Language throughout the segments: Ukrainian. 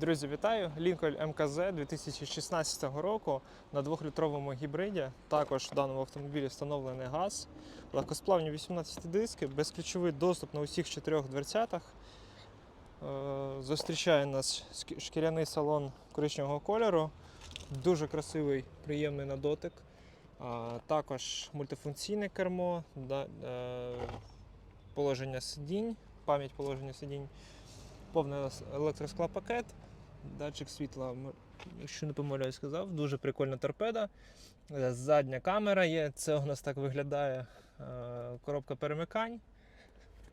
Друзі, вітаю! Lincoln МКЗ 2016 року на 2-літровому гібриді. Також в даному автомобілі встановлений газ, легкосплавні 18 диски, безключовий доступ на усіх чотирьох дверцятах. Е, Зустрічає нас шкіряний салон коричневого кольору. Дуже красивий, приємний на дотик. Також мультифункційне кермо, е, положення сидінь, пам'ять положення сидінь, повний електросклопакет, датчик світла, якщо не помиляюсь, сказав, дуже прикольна торпеда. Е, Задня камера є, це у нас так виглядає. е, Коробка перемикань.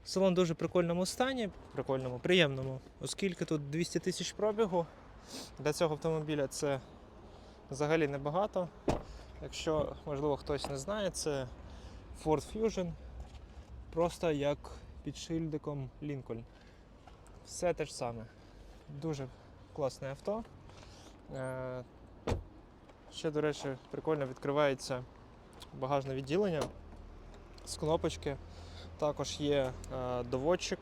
Салон дуже прикольному стані, прикольному, приємному, оскільки тут 200 тисяч пробігу. Для цього автомобіля це взагалі небагато. Якщо, можливо, хтось не знає, це Ford Fusion, просто як під шильдиком Lincoln. Все те ж саме. Дуже класне авто. Е, Ще, до речі, прикольно відкривається багажне відділення з кнопочки. Також є е, доводчик.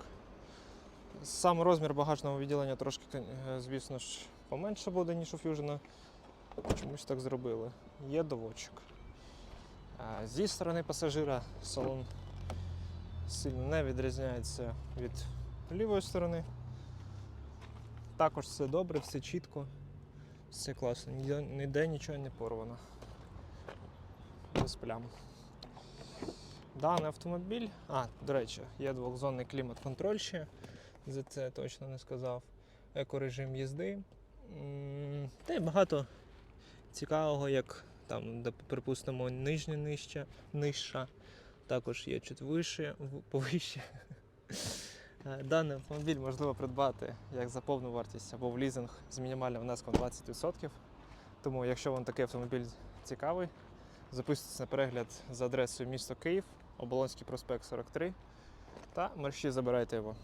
Сам розмір багажного відділення трошки, е, звісно ж, поменше буде, ніж у Fusion. Чомусь так зробили. Є доводчик. Зі сторони пасажира салон сильно не відрізняється від лівої сторони. Також все добре, все чітко, все класно, ніде, нічого не порвано. Без плям. Даний автомобіль. А, до речі, є двохзонний клімат-контроль ще. За це точно не сказав. Екорежим їзди. Та й багато цікавого, як там, де, припустимо, нижня нижча, нижча. Також є чуть вище, повище. Е, Даний автомобіль можливо придбати як за повну вартість або в лізинг з мінімальним внеском 20%. Тому, якщо вам такий автомобіль цікавий, записуйтесь на перегляд за адресою місто Київ, Оболонський проспект 43 та мерщі забирайте його.